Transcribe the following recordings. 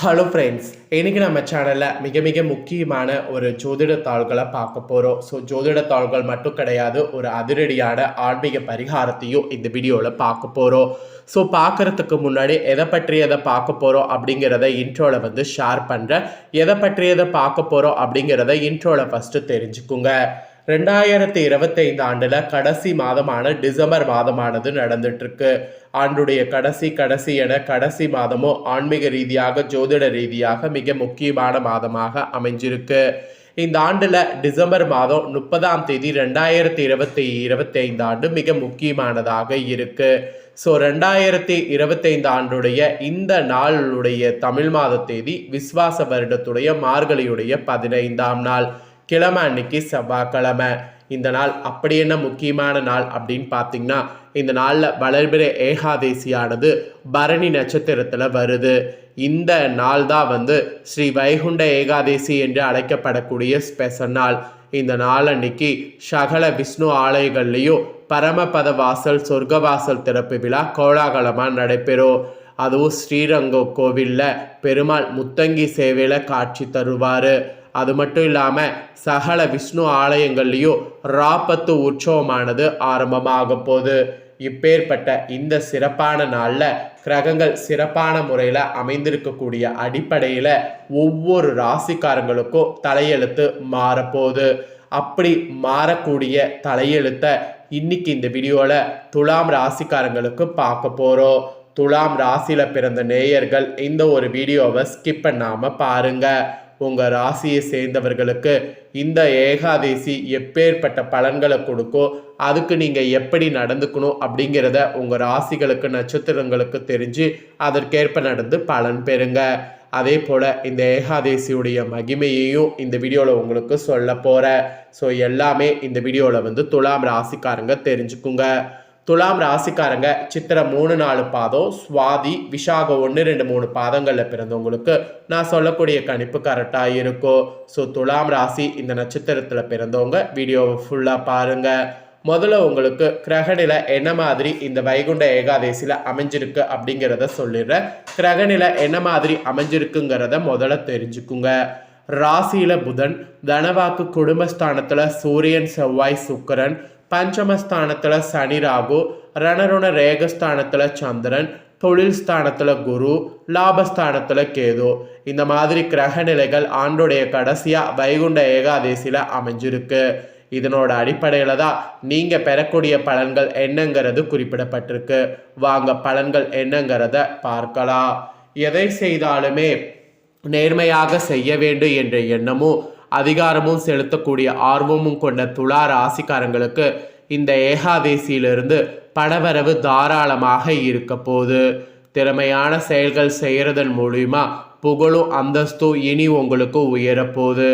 Hello friends இன்றைக்கி நம்ம சேனலில் மிக மிக முக்கியமான ஒரு ஜோதிட தாள்களை பார்க்க போகிறோம் ஸோ ஜோதிட தாள்கள் மட்டும் கிடையாது ஒரு அதிரடியான ஆன்மீக பரிகாரத்தையும் இந்த வீடியோவில் பார்க்க போகிறோம் ஸோ பார்க்குறதுக்கு முன்னாடி எதை பற்றியதை பார்க்க போகிறோம் அப்படிங்கிறத இன்ட்ரோவில் வந்து ஷேர் பண்ணுறேன் எதை பற்றியதை பார்க்க போகிறோம் அப்படிங்கிறத இன்ட்ரோவில் ஃபஸ்ட்டு தெரிஞ்சுக்குங்க. ரெண்டாயிரத்தி இருபத்தைந்து ஆண்டில் கடைசி மாதமான டிசம்பர் மாதமானது நடந்துட்டு இருக்கு ஆண்டுடைய கடைசி கடைசி என கடைசி மாதமும் ஆன்மீக ரீதியாக ஜோதிட ரீதியாக மிக முக்கியமான மாதமாக அமைஞ்சிருக்கு. இந்த ஆண்டில் டிசம்பர் மாதம் முப்பதாம் தேதி ரெண்டாயிரத்தி இருபத்தி இருபத்தைந்து ஆண்டு மிக முக்கியமானதாக இருக்கு. ஸோ ரெண்டாயிரத்தி இருபத்தைந்து ஆண்டுடைய இந்த நாளுடைய தமிழ் மாத தேதி விஸ்வாச வருடத்துடைய மார்கழியுடைய பதினைந்தாம் நாள். கிழமை அன்னைக்கு செவ்வாய்க்கிழமை. இந்த நாள் அப்படி என்ன முக்கியமான நாள் அப்படின்னு பார்த்தீங்கன்னா இந்த நாளில் வளர்பிற ஏகாதேசியானது பரணி நட்சத்திரத்தில் வருது. இந்த நாள் தான் வந்து ஸ்ரீ வைகுண்ட ஏகாதேசி என்று அழைக்கப்படக்கூடிய ஸ்பெஷல் நாள். இந்த நாள் அன்னைக்கு சகல விஷ்ணு ஆலயங்கள்லேயும் பரமபத வாசல் சொர்க்கவாசல் திறப்பு விழா கோலாகலமாக நடைபெறும். அதுவும் ஸ்ரீரங்கம் கோவிலில் பெருமாள் முத்தங்கி சேவையில் காட்சி தருவார். அது மட்டும் இல்லாமல் சகல விஷ்ணு ஆலயங்கள்லேயும் ராப்பத்து உற்சவமானது ஆரம்பமாக போகுது. இப்பேற்பட்ட இந்த சிறப்பான நாளில் கிரகங்கள் சிறப்பான முறையில் அமைந்திருக்கக்கூடிய அடிப்படையில் ஒவ்வொரு ராசிக்காரங்களுக்கும் தலையெழுத்து மாறப்போகுது அப்படி மாறக்கூடிய தலையெழுத்தை இன்னைக்கு இந்த வீடியோவில் துலாம் ராசிக்காரங்களுக்கு பார்க்க போகிறோம் துலாம் ராசியில் பிறந்த நேயர்கள் இந்த ஒரு வீடியோவை ஸ்கிப் பண்ணாமல் பாருங்கள் உங்கள் ராசியை சேர்ந்தவர்களுக்கு இந்த ஏகாதேசி எப்பேற்பட்ட பலன்களை கொடுக்கும் அதுக்கு நீங்கள் எப்படி நடந்துக்கணும் அப்படிங்கிறத உங்கள் ராசிகளுக்கு நட்சத்திரங்களுக்கு தெரிஞ்சு அதற்கேற்ப நடந்து பலன் பெறுங்க. அதே போல் இந்த ஏகாதேசியுடைய மகிமையையும் இந்த வீடியோவில் உங்களுக்கு சொல்ல போகிறேன் ஸோ எல்லாமே இந்த வீடியோவில் வந்து துலாம் ராசிக்காரங்க தெரிஞ்சுக்குங்க. துலாம் ராசிக்காரங்க சித்திரை மூணு நாலு பாதம் சுவாதி விஷாக ஒன்று ரெண்டு மூணு பாதங்களில் பிறந்தவங்களுக்கு நான் சொல்லக்கூடிய கணிப்பு கரெக்டாக இருக்கும். ஸோ துலாம் ராசி இந்த நட்சத்திரத்தில் பிறந்தவங்க வீடியோவை ஃபுல்லாக பாருங்கள் முதல்ல உங்களுக்கு கிரகநிலை என்ன மாதிரி இந்த வைகுண்ட ஏகாதேசியில் அமைஞ்சிருக்கு அப்படிங்கிறத சொல்லிடுறேன். கிரகநிலை என்ன மாதிரி அமைஞ்சிருக்குங்கிறத முதல்ல தெரிஞ்சுக்குங்க. ராசியில புதன் தனவாக்கு குடும்பஸ்தானத்தில் சூரியன் செவ்வாய் சுக்கரன் பஞ்சமஸ்தானத்தில் சனி ராகு ரணருண ரேகஸ்தானத்தில் சந்திரன் தொழில் ஸ்தானத்தில் குரு லாபஸ்தானத்தில் கேது இந்த மாதிரி கிரக நிலைகள் ஆண்டுடைய கடைசியாக வைகுண்ட ஏகாதேசியில் அமைஞ்சிருக்கு இதனோட அடிப்படையில் தான் நீங்கள் பெறக்கூடிய பலன்கள் என்னங்கிறது குறிப்பிடப்பட்டிருக்கு வாங்க பலன்கள் என்னங்கிறத பார்க்கலாம் எதை செய்தாலுமே நேர்மையாக செய்ய வேண்டும் என்ற எண்ணமும் அதிகாரமும் செலுத்தக்கூடிய ஆர்வமும் கொண்ட துலா ராசிக்காரங்களுக்கு இந்த ஏகாதேசியிலிருந்து படவரவு தாராளமாக இருக்க போகுது. திறமையான செயல்கள் செய்கிறதன் மூலிமா புகழும் அந்தஸ்தும் இனி உங்களுக்கு உயரப்போகுது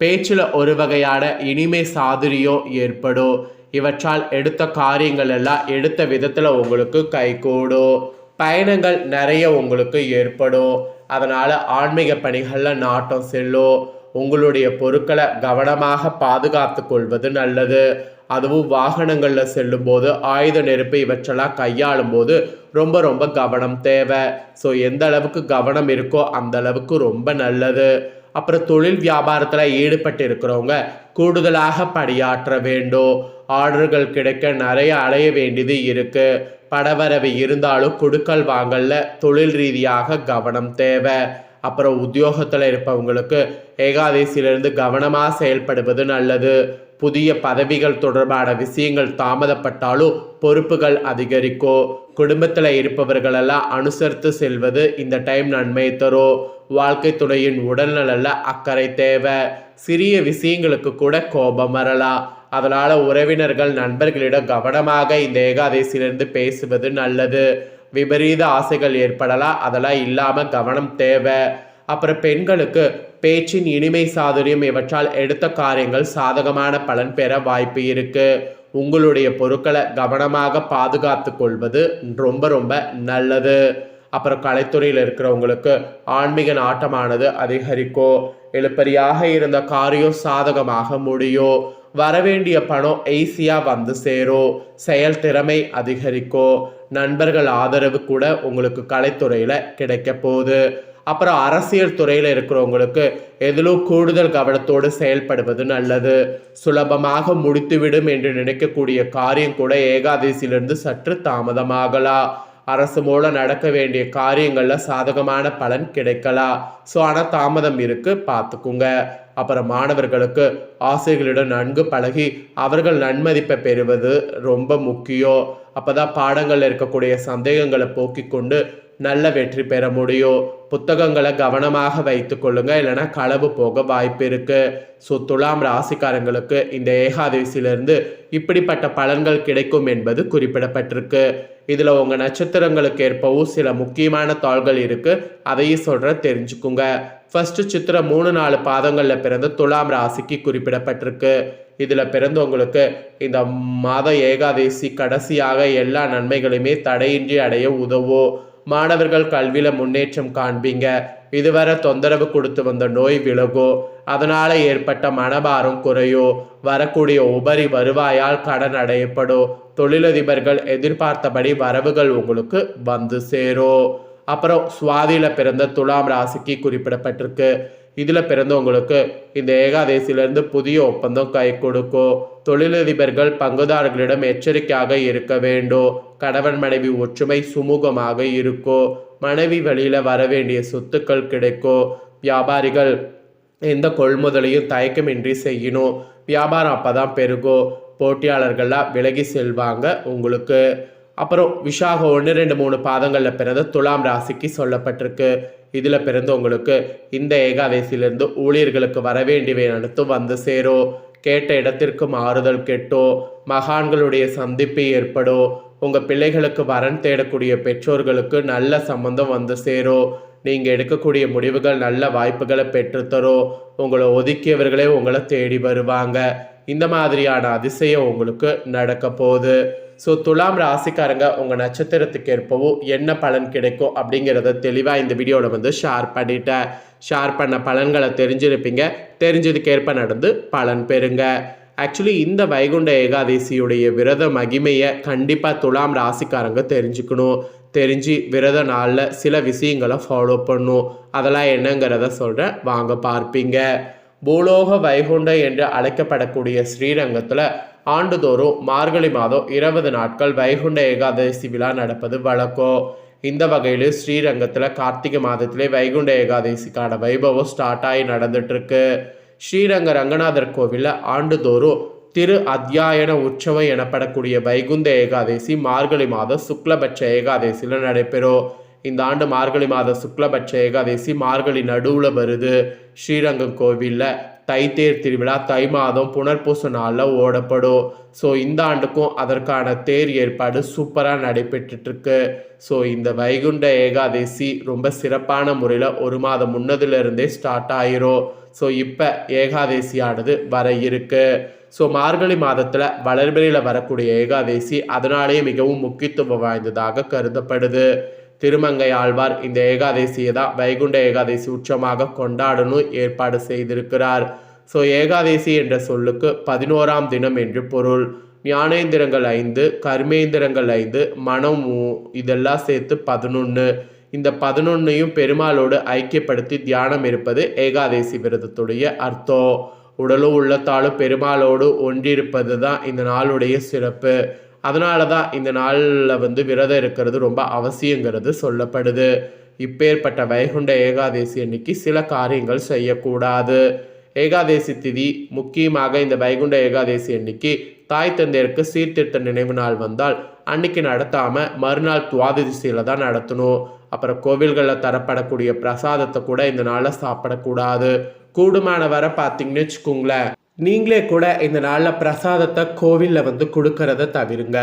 பேச்சில் ஒரு வகையான இனிமை சாதுரியம் ஏற்படும். இவற்றால் எடுத்த காரியங்கள் எல்லாம் எடுத்த விதத்தில் உங்களுக்கு கைகூடும் பயணங்கள் நிறைய உங்களுக்கு ஏற்படும். அதனால் ஆன்மீக பணிகளில் நாட்டம் செல்லும். உங்களுடைய பொருட்களை கவனமாக பாதுகாத்து கொள்வது நல்லது. அதுவும் வாகனங்களில் செல்லும்போது ஆயுத நெருப்பு இவற்றெல்லாம் கையாளும் போது ரொம்ப ரொம்ப கவனம் தேவை. ஸோ எந்த அளவுக்கு கவனம் இருக்கோ அந்த அளவுக்கு ரொம்ப நல்லது. அப்புறம் தொழில் வியாபாரத்தில் ஈடுபட்டு இருக்கிறவங்க கூடுதலாக பணியாற்ற வேண்டும். ஆர்டர்கள் கிடைக்க நிறைய அலைய வேண்டியது இருக்கு. படவரவு இருந்தாலும் கொடுக்கல் வாங்கல தொழில் ரீதியாக கவனம் தேவை. அப்புறம் உத்தியோகத்தில் இருப்பவங்களுக்கு ஏகாதேசியிலிருந்து கவனமாக செயல்படுவது நல்லது. புதிய பதவிகள் தொடர்பான விஷயங்கள் தாமதப்பட்டாலும் பொறுப்புகள் அதிகரிக்கும். குடும்பத்தில் இருப்பவர்களெல்லாம் அனுசரித்து செல்வது இந்த டைம் நன்மை தரும். வாழ்க்கை துணையின் உடல்நலில் அக்கறை தேவை. சிறிய விஷயங்களுக்கு கூட கோபம் வரலாம். அதனால் உறவினர்கள் நண்பர்களிடம் கவனமாக இந்த ஏகாதேசியிலிருந்து பேசுவது நல்லது. விபரீத ஆசைகள் ஏற்படலாம் அதெல்லாம் இல்லாமல் கவனம் தேவை. அப்புறம் பெண்களுக்கு பேச்சின் இனிமை சாதுரியம் இவற்றால் எடுத்த காரியங்கள் சாதகமான பலன் பெற வாய்ப்பு இருக்கு. உங்களுடைய பொருட்களை கவனமாக பாதுகாத்து கொள்வது ரொம்ப ரொம்ப நல்லது. அப்புறம் கலைத்துறையில் இருக்கிறவங்களுக்கு ஆன்மீக நாட்டமானது அதிகரிக்கும் எழுப்பறியாக இருந்த காரியம் சாதகமாக முடியும் வரவேண்டிய பணம் ஈஸியாக வந்து சேரும் செயல் திறமை அதிகரிக்கும் நண்பர்கள் ஆதரவு கூட உங்களுக்கு கலைத்துறையில் கிடைக்க போகுது. அப்புறம் அரசியல் துறையில் இருக்கிறவங்களுக்கு எதிலும் கூடுதல் கவனத்தோடு செயல்படுவது நல்லது. சுலபமாக முடித்துவிடும் என்று நினைக்கக்கூடிய காரியம் கூட ஏகாதசியிலிருந்து சற்று தாமதமாகலாம் அரசு மூலம் நடக்க வேண்டிய காரியங்கள்ல சாதகமான பலன் கிடைக்கலாம் ஸோ ஆனால் தாமதம் இருக்கு. பார்த்துக்குங்க அப்புறம் மாணவர்களுக்கு ஆசிரியர்களிடம் நன்கு பழகி அவர்கள் நன்மதிப்பை பெறுவது ரொம்ப முக்கியம். அப்போதான் பாடங்களில் இருக்கக்கூடிய சந்தேகங்களை போக்கிக் கொண்டு நல்ல வெற்றி பெற முடியும். புத்தகங்களை கவனமாக வைத்து கொள்ளுங்க இல்லைன்னா களவு போக வாய்ப்பு இருக்கு. ஸோ துலாம் ராசிக்காரங்களுக்கு இந்த ஏகாதசியிலிருந்து இப்படிப்பட்ட பலன்கள் கிடைக்கும் என்பது குறிப்பிடப்பட்டிருக்கு. இதில் உங்கள் நட்சத்திரங்களுக்கு ஏற்பவும் சில முக்கியமான தாள்கள் இருக்கு. அதையும் சொல்கிற தெரிஞ்சுக்குங்க. ஃபர்ஸ்ட் சித்திரம் மூணு நாலு பாதங்களில் பிறந்த துலாம் ராசிக்கு குறிப்பிடப்பட்டிருக்கு. இதில் பிறந்தவங்களுக்கு இந்த மாத ஏகாதசி கடைசியாக எல்லா நன்மைகளையுமே தடையின்றி அடைய உதவும். மாணவர்கள் கல்வியில் முன்னேற்றம் காண்பீங்க. இதுவரை தொந்தரவு கொடுத்து வந்த நோய் விலகோ அதனால் ஏற்பட்ட மனபாரம் குறையோ வரக்கூடிய உபரி வருவாயால் கடன் அடையப்படும் தொழிலதிபர்கள் எதிர்பார்த்தபடி வரவுகள் உங்களுக்கு வந்து சேரும் அப்புறம் சுவாதியில பிறந்த துலாம் ராசிக்கு குறிப்பிடப்பட்டிருக்கு. இதில் பிறந்தவங்களுக்கு இந்த ஏகாதசியிலிருந்து புதிய ஒப்பந்தம் கை கொடுக்கும் தொழிலதிபர்கள் பங்குதாரர்களிடம் எச்சரிக்கையாக இருக்க வேண்டும் கணவன் மனைவி ஒற்றுமை சுமூகமாக இருக்கும் மனைவி வழியில் வர வேண்டிய சொத்துக்கள் கிடைக்கும் வியாபாரிகள் எந்த கொள்முதலையும் தயக்கமின்றி செய்யணும். வியாபாரம் அப்போ தான் பெருகும் போட்டியாளர்கள்லாம் விலகி செல்வாங்க உங்களுக்கு. அப்புறம் விஷாக ஒன்று ரெண்டு மூணு பாதங்களில் பிறந்த துலாம் ராசிக்கு சொல்லப்பட்டிருக்கு. இதில் பிறந்தவங்களுக்கு இந்த ஏகாதசியிலிருந்து ஊழியர்களுக்கு வர வேண்டியவை அனைத்தும் வந்து சேரும். கேட்ட இடத்திற்கு மாறுதல் கெட்டோ மகான்களுடைய சந்திப்பு ஏற்படும் உங்கள் பிள்ளைகளுக்கு வரன் தேடக்கூடிய பெற்றோர்களுக்கு நல்ல சம்பந்தம் வந்து சேரும் நீங்கள் எடுக்கக்கூடிய முடிவுகள் நல்ல வாய்ப்புகளை பெற்றுத்தரும் உங்களை ஒதுக்கியவர்களே உங்களை தேடி வருவாங்க. இந்த மாதிரியான அதிசயம் உங்களுக்கு நடக்க போகுது. ஸோ துலாம் ராசிக்காரங்க உங்கள் நட்சத்திரத்துக்கு ஏற்பவும் என்ன பலன் கிடைக்கும் அப்படிங்கிறத தெளிவாக இந்த வீடியோவில் வந்து ஷேர் பண்ணிட்டேன். ஷேர் பண்ண பலன்களை தெரிஞ்சிருப்பீங்க. தெரிஞ்சதுக்கேற்ப நடந்து பலன் பெறுங்க. ஆக்சுவலி இந்த வைகுண்ட ஏகாதசியுடைய விரத மகிமையை கண்டிப்பாக துலாம் ராசிக்காரங்க தெரிஞ்சுக்கணும். தெரிஞ்சு விரத நாளில் சில விஷயங்களை ஃபாலோ பண்ணும். அதெல்லாம் என்னங்கிறத சொல்கிறேன் வாங்க பார்ப்பீங்க. பூலோக வைகுண்டம் என்று அழைக்கப்படக்கூடிய ஸ்ரீரங்கத்தில் ஆண்டுதோறும் மார்கழி மாதம் இருபது நாட்கள் வைகுண்ட ஏகாதசி விழா நடப்பது வழக்கம் இந்த வகையில் ஸ்ரீரங்கத்தில் கார்த்திகை மாதத்திலே வைகுண்ட ஏகாதசிக்கான வைபவம் ஸ்டார்ட் ஆகி நடந்துட்டுருக்கு. ஸ்ரீரங்க ரங்கநாதர் கோவிலில் ஆண்டுதோறும் திரு அத்தியாயன உற்சவம் எனப்படக்கூடிய வைகுந்த ஏகாதசி மார்கழி மாதம் சுக்லபட்ச ஏகாதசியில் நடைபெறும். இந்த ஆண்டு மார்கழி மாத சுக்லபட்ச ஏகாதசி மார்கழி நடுவில் வருது. ஸ்ரீரங்கம் கோவிலில் தைத்தேர் திருவிழா தை மாதம் புனர்பூச நாளில் ஓடப்படும். ஸோ இந்த ஆண்டுக்கும் அதற்கான தேர் ஏற்பாடு சூப்பராக நடைபெற்றுட்ருக்கு. ஸோ இந்த வைகுண்ட ஏகாதசி ரொம்ப சிறப்பான முறையில் ஒரு மாதம் முன்னதிலிருந்தே ஸ்டார்ட் ஆயிரும். ஸோ இப்போ ஏகாதசியானது வர இருக்கு. ஸோ மார்கழி மாதத்தில் வளர்பிறையில் வரக்கூடிய ஏகாதசி அதனாலேயே மிகவும் முக்கியத்துவம் வாய்ந்ததாக கருதப்படுது. திருமங்கை ஆழ்வார் இந்த ஏகாதசியை தான் வைகுண்ட ஏகாதசி உச்சமாக கொண்டாடணும் ஏற்பாடு செய்திருக்கிறார். ஸோ ஏகாதசி என்ற சொல்லுக்கு பதினோராம் தினம் என்று பொருள். ஞானேந்திரங்கள் ஐந்து கர்மேந்திரங்கள் ஐந்து மனம் இதெல்லாம் சேர்த்து பதினொன்று இந்த பதினொன்னையும் பெருமாளோடு ஐக்கியப்படுத்தி தியானம் இருப்பது ஏகாதசி விரதத்துடைய அர்த்தம். உடலும் உள்ளத்தாலும் பெருமாளோடு ஒன்றிருப்பது தான் இந்த நாளுடைய சிறப்பு. அதனால தான் இந்த நாளில் வந்து விரதம் இருக்கிறது ரொம்ப அவசியங்கிறது சொல்லப்படுது. இப்பேற்பட்ட வைகுண்ட ஏகாதசி அன்னைக்கு சில காரியங்கள் செய்யக்கூடாது. ஏகாதசி திதி முக்கியமாக இந்த வைகுண்ட ஏகாதசி அன்னைக்கு தாய் தந்தையருக்கு சீர்திருத்த நினைவு நாள் வந்தால் அன்னைக்கு நடத்தாமல் மறுநாள் துவாதசியில் தான் நடத்தணும். அப்புறம் கோவில்களில் தரப்படக்கூடிய பிரசாதத்தை கூட இந்த நாளில் சாப்பிடக்கூடாது. கூடுமான வர பார்த்தீங்கன்னு வச்சுக்கோங்களேன். நீங்களே கூட இந்த நாளில் பிரசாதத்தை கோவிலில் வந்து கொடுக்கறத தவிருங்க.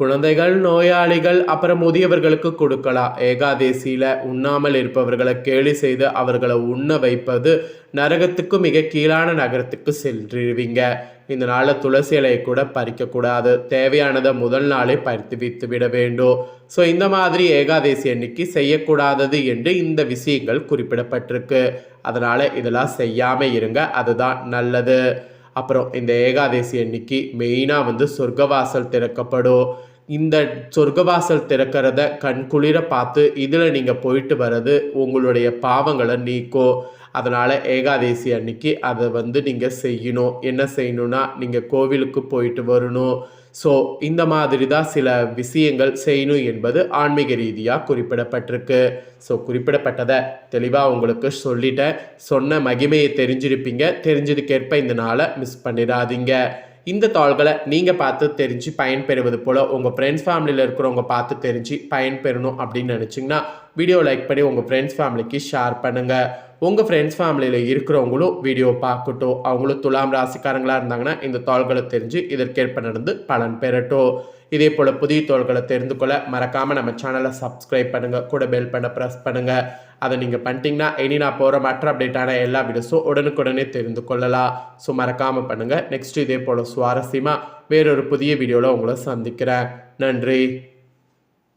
குழந்தைகள் நோயாளிகள் அப்புறம் முதியவர்களுக்கு கொடுக்கலாம். ஏகாதேசியில் உண்ணாமல் இருப்பவர்களை கேலி செய்து அவர்களை உண்ண வைப்பது நரகத்துக்கு மிக கீழான நகரத்துக்கு சென்றிருவீங்க. இந்த நாளில் துளசி இலையை கூட பறிக்கக்கூடாது தேவையானதை முதல் நாளே பறித்து வைத்து விட வேண்டும். ஸோ இந்த மாதிரி ஏகாதசி அன்னைக்கு செய்யக்கூடாதது என்று இந்த விஷயங்கள் குறிப்பிடப்பட்டிருக்கு. அதனால் இதெல்லாம் செய்யாமல் இருங்க. அதுதான் நல்லது. அப்புறம் இந்த ஏகாதசி அன்னைக்கு மெயினாக வந்து சொர்க்கவாசல் திறக்கப்படும். இந்த சொர்க்கவாசல் திறக்கிறத கண்குளிர பார்த்து இதில் நீங்கள் போயிட்டு வர்றது உங்களுடைய பாவங்களை நீக்கும். அதனால் ஏகாதேசி அன்னைக்கு அதை வந்து நீங்கள் செய்யணும். என்ன செய்யணும்னா நீங்கள் கோவிலுக்கு போயிட்டு வரணும். ஸோ இந்த மாதிரி தான் சில விஷயங்கள் செய்யணும் என்பது ஆன்மீக ரீதியாக குறிப்பிடப்பட்டிருக்கு. ஸோ குறிப்பிடப்பட்டதை தெளிவாக உங்களுக்கு சொல்லிட்டேன். சொன்ன மகிமையை தெரிஞ்சிருப்பீங்க. தெரிஞ்சதுக்கேற்ப இந்த நாளை மிஸ் பண்ணிடாதீங்க. இந்த தாள்களை நீங்கள் பார்த்து தெரிஞ்சு பயன்பெறுவது போல் உங்கள் ஃப்ரெண்ட்ஸ் ஃபேமிலியில் இருக்கிறவங்க பார்த்து தெரிஞ்சு பயன்பெறணும் அப்படின்னு நினச்சிங்கன்னா வீடியோ லைக் பண்ணி உங்கள் ஃப்ரெண்ட்ஸ் ஃபேமிலிக்கு ஷேர் பண்ணுங்கள் உங்கள் ஃப்ரெண்ட்ஸ் ஃபேமிலியில் இருக்கிறவங்களும் வீடியோ பார்க்கட்டும். அவங்களும் துலாம் ராசிக்காரங்களாக இருந்தாங்கன்னா இந்த தாள்களை தெரிஞ்சு இதற்கேற்ப நடந்து பலன் பெறட்டும். இதே போல் புதிய தோள்களை தெரிந்து கொள்ள மறக்காமல் நம்ம சேனலை சப்ஸ்கிரைப் பண்ணுங்கள் கூட பெல் பண்ண ப்ரெஸ் பண்ணுங்கள் அதை நீங்கள் பண்ணிட்டீங்கன்னா இனி நான் போகிற மற்ற அப்டேட்டான எல்லா வீடியோஸும் உடனுக்குடனே தெரிந்து கொள்ளலாம். ஸோ மறக்காமல் பண்ணுங்கள் நெக்ஸ்ட் இதே போல் சுவாரஸ்யமாக வேறொரு புதிய வீடியோவில் உங்களை சந்திக்கிறேன். நன்றி.